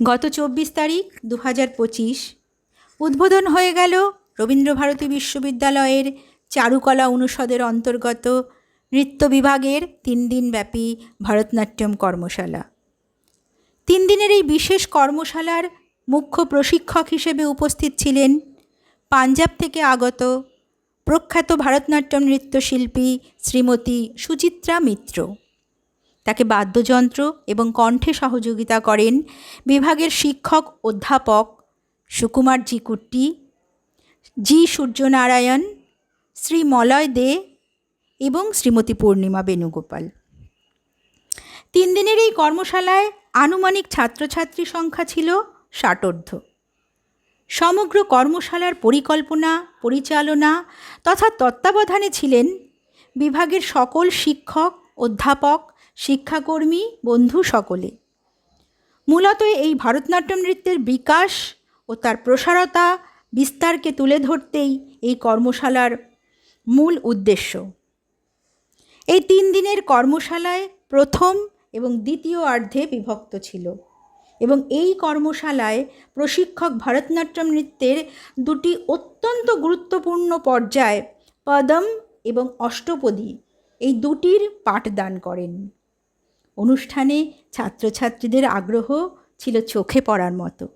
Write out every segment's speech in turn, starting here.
গত চব্বিশ তারিখ দু হাজার পঁচিশ। উদ্বোধন হয়ে গেল রবীন্দ্রভারতী বিশ্ববিদ্যালয়ের চারুকলা অনুষদের অন্তর্গত নৃত্য বিভাগের তিন দিনব্যাপী ভরতনাট্যম কর্মশালা। তিন দিনের এই বিশেষ কর্মশালার মুখ্য প্রশিক্ষক হিসেবে উপস্থিত ছিলেন পাঞ্জাব থেকে আগত প্রখ্যাত ভারতনাট্যম নৃত্যশিল্পী শ্রীমতী সুচিত্রা মিত্র। তাকে বাদ্যযন্ত্র এবং কণ্ঠে সহযোগিতা করেন বিভাগের শিক্ষক অধ্যাপক সুকুমার জি কুট্টি জি সূর্যনারায়ণ, শ্রী মলয় দে এবং শ্রীমতী পূর্ণিমা বেণুগোপাল। তিন দিনের এই কর্মশালায় আনুমানিক ছাত্রছাত্রী সংখ্যা ছিল ষাটোর্ধ্ব। সমগ্র কর্মশালার পরিকল্পনা, পরিচালনা তথা তত্ত্বাবধানে ছিলেন বিভাগের সকল শিক্ষক, অধ্যাপক শিক্ষাকর্মী, বন্ধু সকলে। মূলত এই ভরতনাট্যম নৃত্যের বিকাশ ও তার প্রসারতা বিস্তারকে তুলে ধরতেই এই কর্মশালার মূল উদ্দেশ্য। এই তিন দিনের কর্মশালায় প্রথম এবং দ্বিতীয় অর্ধে বিভক্ত ছিল এবং এই কর্মশালায় প্রশিক্ষক ভরতনাট্যম নৃত্যের দুটি অত্যন্ত গুরুত্বপূর্ণ পর্যায়, পদম এবং অষ্টপদী, এই দুটির পাঠদান করেন। অনুষ্ঠানে ছাত্রছাত্রীদের আগ্রহ ছিল চোখে পড়ার মতো।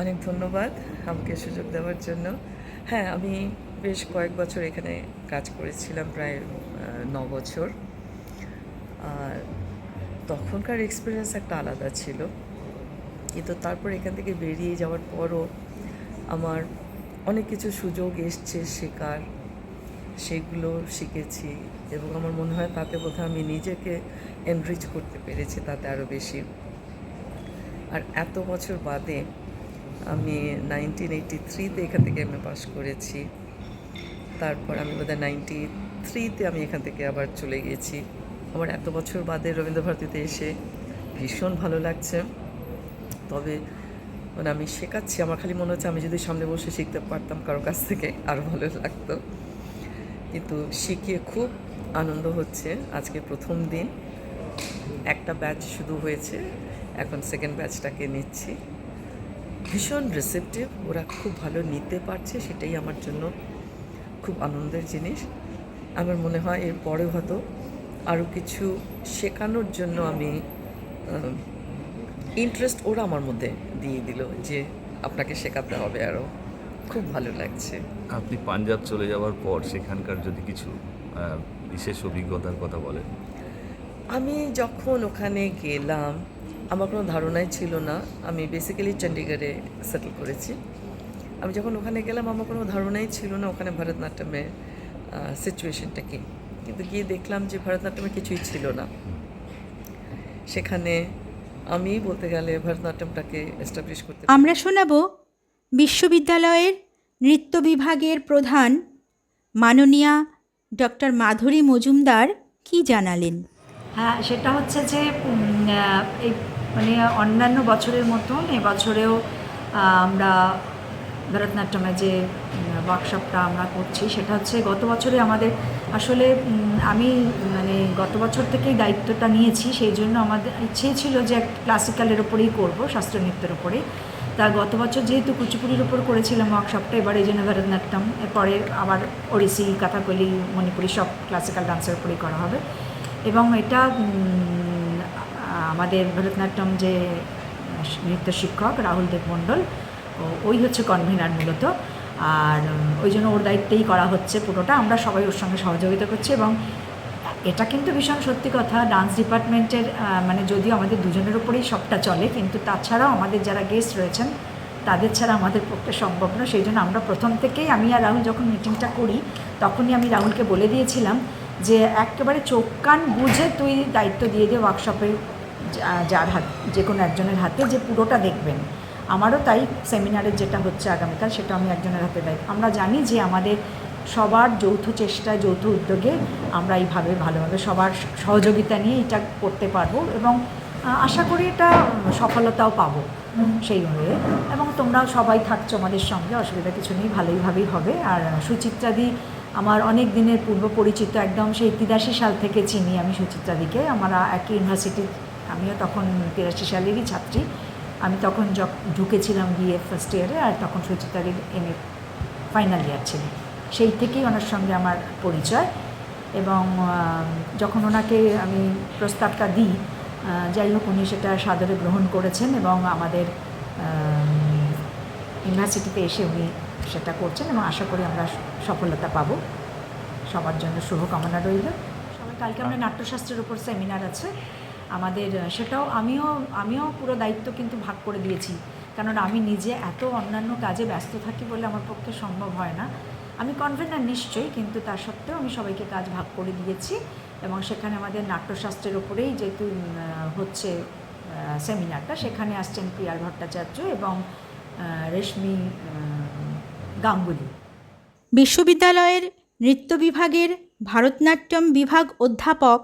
অনেক ধন্যবাদ আমাকে সুযোগ দেওয়ার জন্য। হ্যাঁ আমি বেশ কয়েক বছর এখানে কাজ করেছিলাম, প্রায় ন বছর। আর তখনকার এক্সপিরিয়েন্স একটা আলাদা ছিল। কিন্তু তারপর এখান থেকে বেরিয়ে যাওয়ার পরও আমার অনেক কিছু সুযোগ এসছে শেখার। সেগুলো শিখেছি এবং আমার মনে হয় তাতে বোধহয় আমি নিজেকে এনরিচ করতে পেরেছি তাতে আরও বেশি। আর এত বছর বাদে আমি নাইনটিন এইটি থ্রিতে এখান থেকে এ পাস করেছি। তারপর আমি বোধহয় নাইনটি থ্রিতে আমি এখান থেকে আবার চলে গিয়েছি আমার এত বছর বাদে রবীন্দ্রভারতীতে এসে ভীষণ ভালো লাগছে। তবে মানে আমি শেখাচ্ছি, আমার খালি মনে হচ্ছে আমি যদি সামনে বসে শিখতে পারতাম কারও কাছ থেকে আরও ভালো লাগতো। কিন্তু শিখিয়ে খুব আনন্দ হচ্ছে আজকে প্রথম দিন। একটা ব্যাচ শুধু হয়েছে, এখন সেকেন্ড ব্যাচটাকে নিচ্ছি। ভীষণ রিসেপটিভ ওরা খুব ভালো নিতে পারছে সেটাই আমার জন্য খুব আনন্দের জিনিস। আমার মনে হয় এর পরেও হয়তো আরও কিছু শেখানোর জন্য আমি ইন্টারেস্ট ওরা আমার মধ্যে দিয়ে দিল যে আপনাকে শেখাতে হবে আরও খুব ভালো লাগছে। আপনি পাঞ্জাব চলে যাওয়ার পর সেখানকার যদি কিছু বিশেষ অভিজ্ঞতার কথা বলেন। আমি যখন ওখানে গেলাম আমার কোনো ধারণাই ছিল না। আমি বেসিক্যালি চণ্ডীগড়ে সেটেল করেছি। আমি যখন ওখানে গেলাম আমার কোনো ধারণাই ছিল না ওখানে ভরতনাট্যমের সিচুয়েশনটা কি। কিন্তু গিয়ে দেখলাম যে ভরতনাট্যমের কিছুই ছিল না। সেখানে আমি বলতে গেলে ভরতনাট্যমটাকে এস্টাবলিশ করতে আমরা শোনাব বিশ্ববিদ্যালয়ের নৃত্য বিভাগের প্রধান মাননীয়া ডক্টর মাধুরী মজুমদার কি জানালেন? হ্যাঁ সেটা হচ্ছে যে এই মানে অন্যান্য বছরের মতন এবছরেও আমরা ভরতনাট্যমে যে ওয়ার্কশপটা আমরা করছি, সেটা হচ্ছে গত বছরে আমাদের আসলে আমি মানে গত বছর থেকেই দায়িত্বটা নিয়েছি, সেই জন্য আমাদের ইচ্ছে ছিল যে ক্লাসিক্যালের ওপরেই করব শাস্ত্রীয় নৃত্যের ওপরেই তা গত বছর যেহেতু কুচিপুড়ির উপর করেছিলাম ওয়ার্কশপটা এবার এই জন্য ভরতনাট্যম, এরপরে আবার ওড়িশি, কথাকলি, মণিপুরি সব ক্লাসিক্যাল ডান্সের উপরেই করা হবে। এবং এটা আমাদের ভরতনাট্যম যে নৃত্য শিক্ষক রাহুল দেব মণ্ডল ওই হচ্ছে কনভেনার মূলত। আর ওই জন্য ওর দায়িত্বেই করা হচ্ছে পুরোটা। আমরা সবাই ওর সঙ্গে সহযোগিতা করছি এবং এটা কিন্তু ভীষণ সত্যি কথা ডান্স ডিপার্টমেন্টের মানে যদিও আমাদের দুজনের উপরেই সবটা চলে, কিন্তু তাছাড়াও আমাদের যারা গেস্ট রয়েছেন, তাদের ছাড়া আমাদের পক্ষে সম্ভব না। সেই জন্য আমরা প্রথম থেকেই আমি আর রাহুল যখন মিটিংটা করি, তখনই আমি রাহুলকে বলে দিয়েছিলাম যে, একেবারে চোখ কান বুঝে তুই দায়িত্ব দিয়ে দে ওয়ার্কশপে যার হাত যে কোনো একজনের হাতে যে পুরোটা দেখবেন। আমারও তাই সেমিনারের যেটা হচ্ছে আগামীকাল, সেটা আমি একজনের হাতে দায়িত্ব আমরা জানি যে আমাদের সবার যৌথ চেষ্টায়, যৌথ উদ্যোগে আমরা এইভাবে ভালোভাবে সবার সহযোগিতা নিয়ে এটা করতে পারব এবং আশা করি এটা সফলতাও পাবো সেই অনুযায়ী। এবং তোমরাও সবাই থাকছো আমাদের সঙ্গে, অসুবিধা কিছু নেই ভালোইভাবেই হবে। আর সুচিত্রাদি আমার অনেক দিনের পূর্ব পরিচিত, একদম সেই তিরাশি সাল থেকে চিনি আমি সুচিত্রাদিকে আমরা একই ইউনিভার্সিটি আমিও তখন তিরাশি সালেরই ছাত্রী। আমি তখন যখন ঢুকেছিলাম বিএ ফার্স্ট ইয়ারে আর তখন সুচিত্রাদির এম এ ফাইনাল ইয়ার ছিল। সেই থেকেই ওনার সঙ্গে আমার পরিচয় এবং যখন ওনাকে আমি প্রস্তাবটা দিই যাই হোক উনি সেটা সাদরে গ্রহণ করেছেন এবং আমাদের ইউনিভার্সিটিতে এসে উনি সেটা করছেন এবং আশা করি আমরা সফলতা পাবো। সবার জন্য শুভকামনা রইল। সবাই কালকে আমরা নাট্যশাস্ত্রের উপর সেমিনার আছে। আমাদের সেটাও আমিও আমিও পুরো দায়িত্ব কিন্তু ভাগ করে দিয়েছি। কারণ আমি নিজে এত অন্যান্য কাজে ব্যস্ত থাকি বলে আমার পক্ষে সম্ভব হয় না। আমি কনভেনার নিশ্চয়ই, কিন্তু তার সত্ত্বেও আমি সবাইকে কাজ ভাগ করে দিয়েছি এবং সেখানে আমাদের নাট্যশাস্ত্রের ওপরেই যেহেতু হচ্ছে সেমিনারটা, সেখানে আসছেন পিয়ার ভট্টাচার্য এবং রেশমি গাঙ্গুলি। বিশ্ববিদ্যালয়ের নৃত্য বিভাগের ভারতনাট্যম বিভাগ অধ্যাপক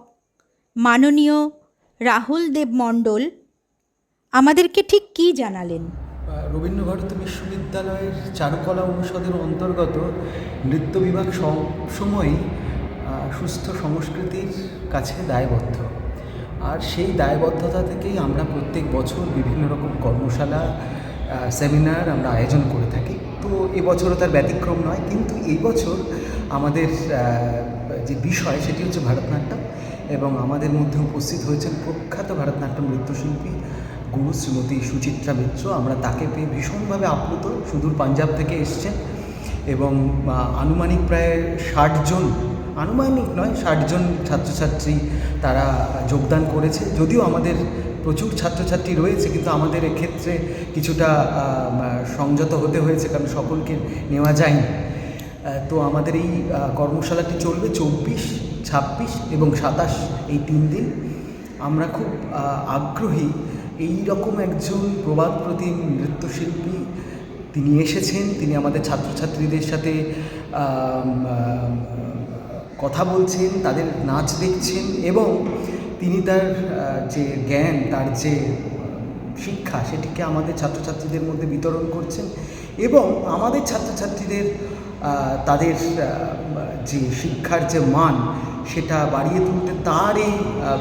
মাননীয় রাহুল দেব মণ্ডল আমাদেরকে ঠিক কী জানালেন? রবীন্দ্রভারতী বিশ্ববিদ্যালয়ের চারুকলা অনুষদের অন্তর্গত নৃত্য বিভাগ সবসময়ই সুস্থ সংস্কৃতির কাছে দায়বদ্ধ। আর সেই দায়বদ্ধতা থেকেই আমরা প্রত্যেক বছর বিভিন্ন রকম কর্মশালা সেমিনার আমরা আয়োজন করে থাকি। তো এবছরও তার ব্যতিক্রম নয়, কিন্তু এই বছর আমাদের যে বিষয় সেটি হচ্ছে ভারতনাট্যম। এবং আমাদের মধ্যে উপস্থিত হয়েছেন প্রখ্যাত ভারতনাট্যম নৃত্যশিল্পী গুরু শ্রীমতী সুচিত্রা মিত্র। আমরা তাকে পেয়ে ভীষণভাবে আপ্লুত। সুদূর পাঞ্জাব থেকে এসছেন এবং আনুমানিক প্রায় ষাটজন আনুমানিক নয় ষাটজন ছাত্রছাত্রী তারা যোগদান করেছে। যদিও আমাদের প্রচুর ছাত্রছাত্রী রয়েছে, কিন্তু আমাদের এক্ষেত্রে কিছুটা সংযত হতে হয়েছে, কারণ সকলকে নেওয়া যায়নি। তো আমাদের এই কর্মশালাটি চলবে চব্বিশ ছাব্বিশ এবং সাতাশ এই তিন দিন আমরা খুব আগ্রহী এই রকম একজন প্রবাদ প্রতিম নৃত্যশিল্পী তিনি এসেছেন, তিনি আমাদের ছাত্রছাত্রীদের সাথে কথা বলছেন, তাদের নাচ দেখছেন এবং তিনি তার যে জ্ঞান, তার যে শিক্ষা সেটিকে আমাদের ছাত্রছাত্রীদের মধ্যে বিতরণ করছেন এবং আমাদের ছাত্রছাত্রীদের তাদের যে শিক্ষার যে মান সেটা বাড়িয়ে তুলতে তার এই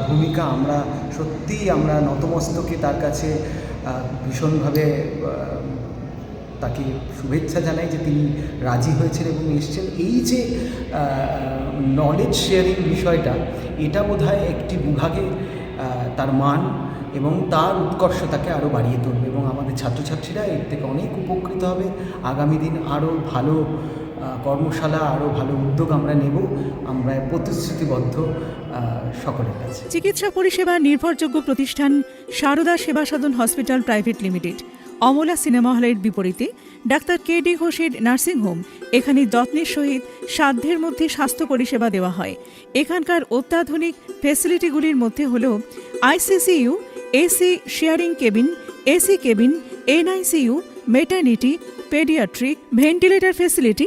ভূমিকা আমরা সত্যিই আমরা নতমস্তকে তার কাছে ভীষণভাবে তাকে শুভেচ্ছা জানাই যে তিনি রাজি হয়েছেন এবং এসছেন। এই যে নলেজ শেয়ারিং বিষয়টা, এটা বোধহয় একটি বিভাগে তার মান এবং তার উৎকর্ষতাকে আরও বাড়িয়ে তুলবে এবং আমাদের ছাত্রছাত্রীরা এর থেকে অনেক উপকৃত হবে। আগামী দিন আরও ভালো কর্মশালা আরও ভালো উদ্যোগ আমরা নেব, আমরা প্রতিশ্রুতিবদ্ধ সকলের কাছে। চিকিৎসা পরিষেবা নির্ভরযোগ্য প্রতিষ্ঠান Sarada Seva Sadan hospital private limited. Amala cinema হলের বিপরীতে ডাক্তার কে ডি ঘোষের নার্সিংহোম এখানে যত্নের সহিত সাধ্যের মধ্যে স্বাস্থ্য পরিষেবা দেওয়া হয়। এখানকার অত্যাধুনিক ফেসিলিটিগুলির মধ্যে হল ICCU AC sharing cabin AC cabin NICU maternity, paediatric, ventilator facility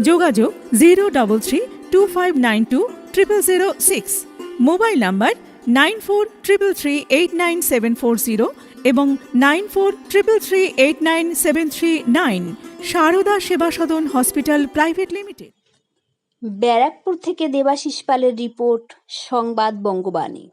যোগাযোগ zero double three two five nine two triple zero six mobile number nine four triple three eight nine seven four zero এবং nine four triple three eight nine seven three nine Sarada Seva Sadan hospital private limited Barrackpore থেকে দেবাশিস পালের report, সংবাদ বঙ্গবাণী।